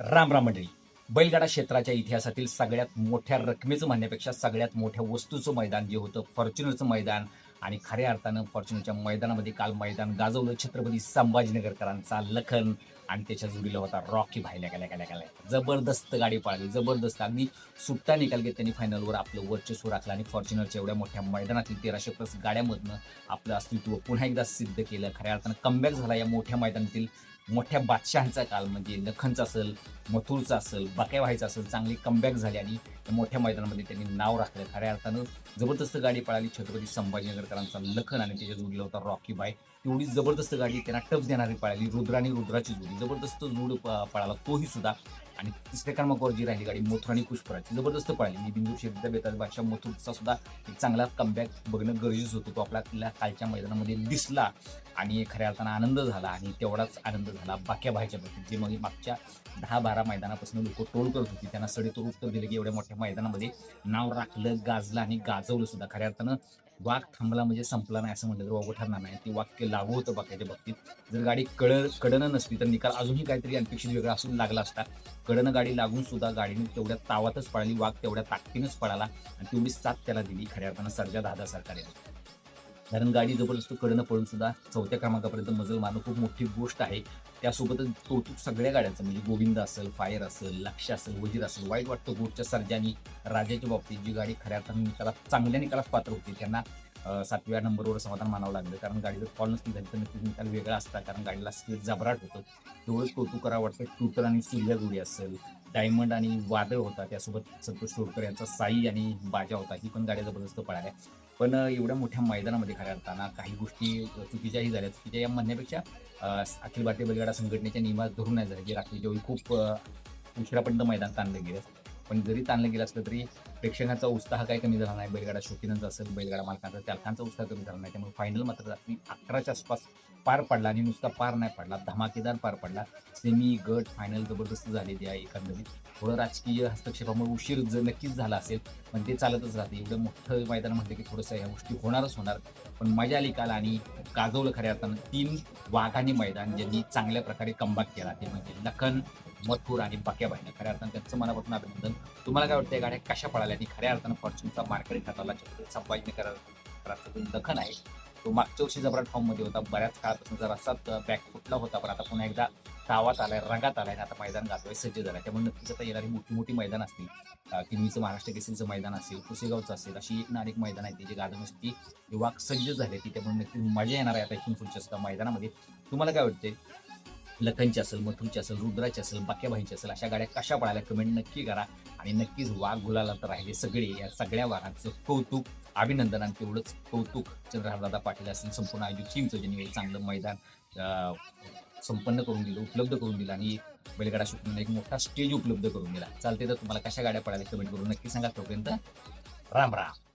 राम राम मंडळी बैलगाडा क्षेत्राच्या इतिहासातील सगळ्यात मोठ्या रकमेचं म्हणण्यापेक्षा सगळ्यात मोठ्या वस्तूचं मैदान जे होतं फॉर्च्युनरचं मैदान. आणि खऱ्या अर्थानं फॉर्च्युनरच्या मैदानामध्ये काल मैदान गाजवलं छत्रपती संभाजीनगरकरांचा लखन. आणि त्याच्या जोडीला होता रॉकी भाईल्या गेल्या गेल्या गेल्या जबरदस्त गाडी पाळली जबरदस्त. अगदी सुट्टा निकाल घेत त्यांनी फायनलवर आपलं वर्चस्व राखलं आणि फॉर्च्युनरच्या एवढ्या मोठ्या मैदानातील तेराशे प्लस गाड्यामधनं आपलं अस्तित्व पुन्हा एकदा सिद्ध केलं. खऱ्या अर्थानं कमबॅक झाला या मोठ्या मैदानातील मोठ्या बादशहांचा काल म्हणजे लखनचा असेल मथुरचा असेल बाक्या व्हायचा असेल चांगली कमबॅक झाली आणि मोठ्या मैदानामध्ये त्यांनी नाव राखलं. खऱ्या अर्थानं जबरदस्त गाडी पळाली छत्रपती संभाजीनगरकरांचा लखन आणि त्याच्या जोडीला होता रॉकी बाय तेवढी जबरदस्त गाडी त्यांना टफ देणारी पळाली रुद्राने रुद्राची जोडी जबरदस्त जोड पळाला तोही सुद्धा. आणि तिसऱ्या क्रमांकावर जी राहिली गाडी मथुर आणि पुष्पराज जबरदस्त पळाली. मी बिंदू शेतीचा बेताज बादशाह मथुरचा सुद्धा एक चांगला कमबॅक बघणं गरजेचं होतं. तो आपल्याला कालच्या मैदानामध्ये दिसला आणि खऱ्या अर्थानं आनंद झाला आणि तेवढाच आनंद झाला बाक्या भाईच्या बाबतीत. जे मग मागच्या दहा बारा मैदानापासून लोक टोल करत होती. त्यांना सडेतोड उत्तर दिलं की एवढ्या मोठ्या मैदानामध्ये नाव राखलं गाजलं आणि गाजवलं सुद्धा. खऱ्या अर्थानं वाघ थांबला म्हणजे संपला नाही असं म्हटलं तर वागं ठरणार नाही. ते वाक्य लागू होतं बाकीच्या बाबतीत. जर गाडी कळ कडनं नसती तर निकाल अजूनही काहीतरी अनपेक्षित वेगळा असून लागला असता. कडनं गाडी लागून सुद्धा गाडीने तेवढ्या तावातच पळाली. वाघ तेवढ्या ताकदीनंच पळाला आणि तेवढी साथ त्याला दिली. खऱ्या अर्थानं सर्जा दादा सरकार. कारण गाडी जबरदस्त कडनं पळून सुद्धा चौथ्या क्रमांकापर्यंत मजल मारणं खूप मोठी गोष्ट आहे. त्यासोबतच कौतुक सगळ्या गाड्यांचं म्हणजे गोविंद असेल फायर असेल लक्ष असेल वजीर असेल वाईट वाटतं गोडच्या सर्जानी राजाच्या बाबतीत जी गाडी खऱ्या अर्थानं निकालात चांगल्या निकालात पात्र होती. त्यांना सातव्या नंबरवर समाधान मानावं लागलं. कारण गाडीचं कॉल फॉल झाली तर नक्कीच निकाल वेगळा असता. कारण गाडीला स्पीड जबराट होतं. तेवढंच कौतुक करावं वाटतं. ट्युटर आणि सूर्या जोडी असेल डायमंड आणि वादळ होता. त्यासोबत संतोष तोडकर यांचा साई आणि बाजा होता. ही पण गाड्या जबरदस्त पळाल्या. पण एवढ्या मोठ्या मैदानामध्ये खऱ्या अर्थाना काही गोष्टी चुकीच्याही झाल्या चुकीच्या या म्हणण्यापेक्षा अखिल भारतीय बलगाडा संघटनेच्या नियमात धरून नाही झाले. की रात्रीच्या वेळी खूप उशिरापर्यंत मैदान ताणलं गेलं. पण जरी ताणलं गेलं असलं तरी प्रेक्षकांचा उत्साह काही कमी झाला नाही. बैलगाडा शौकीनांचा असेल बैलगाडा मालकांचा चालकांचा उत्साह कमी झाला नाही. त्यामुळे फायनल मात्र रात्री अकराच्या आसपास पार पडला आणि नुसता पार नाही पडला धमाकेदार पार पडला. सेमी गट फायनल जबरदस्त झालेली आहे एकंदरीत. थोडं राजकीय हस्तक्षेपामुळे उशीर ज नक्कीच झाला असेल पण ते चालतच राहते. एवढं मोठं मैदान म्हटलं की थोडंसं ह्या गोष्टी होणारच होणार. पण मजा आली काल आणि गाजवलं खऱ्या अर्थानं तीन वाघाने मैदान ज्यांनी चांगल्या प्रकारे कमबॅक केला. ते म्हणजे लखन मथुर आणि बाक्या बाईनं खऱ्या अर्थानं त्यांचं मनापासून अभिनंदन. तुम्हाला काय वाटतं या गाड्या कशा पळाल्या आणि खऱ्या अर्थानं फॉर्च्युनचा मार्केट खाताला छत्रपती करायचं दखन आहे. तो मागच्या वर्षी जबराट फॉर्ममध्ये होता. बऱ्याच काळापासून जरासाच बॅक फुटला होता पण आता पुन्हा एकदा तावात आलाय रंगात आलाय आता मैदान गाजवाय सज्ज झालाय. त्यामुळे नक्कीच आता येणारी मोठी मोठी मैदान असतील. अं, किनवीचं महाराष्ट्र केसरीचं मैदान असेल कुसेगावचं असेल अशी एक ना अनेक मैदान आहेत जे गाजवण्यासाठी युवा सज्ज झाले ती. त्यामुळे नक्की मजा येणार आहे आता इथून पुढच्या सुद्धा मैदानामध्ये. तुम्हाला काय वाटते लखनची असेल मथुरची असेल रुद्राची असेल बाक्याबाईंची असेल अशा गाड्या कशा पळाल्या कमेंट नक्की करा. आणि नक्कीच वाघ गुलाला तर राहिले सगळे. या सगळ्या वाघांचं कौतुक अभिनंदन आणि तेवढंच कौतुक चंद्रहारदादा पाटील असेल संपूर्ण आयोजित टीमचं ज्यांनी चांगलं मैदान संपन्न करून दिलं उपलब्ध करून दिलं आणि बैलगाडा शूटिंगला एक मोठा स्टेज उपलब्ध करून दिला. चालते तर तुम्हाला कशा गाड्या पडायला कमेंट करून नक्की सांगा. तोपर्यंत राम राम.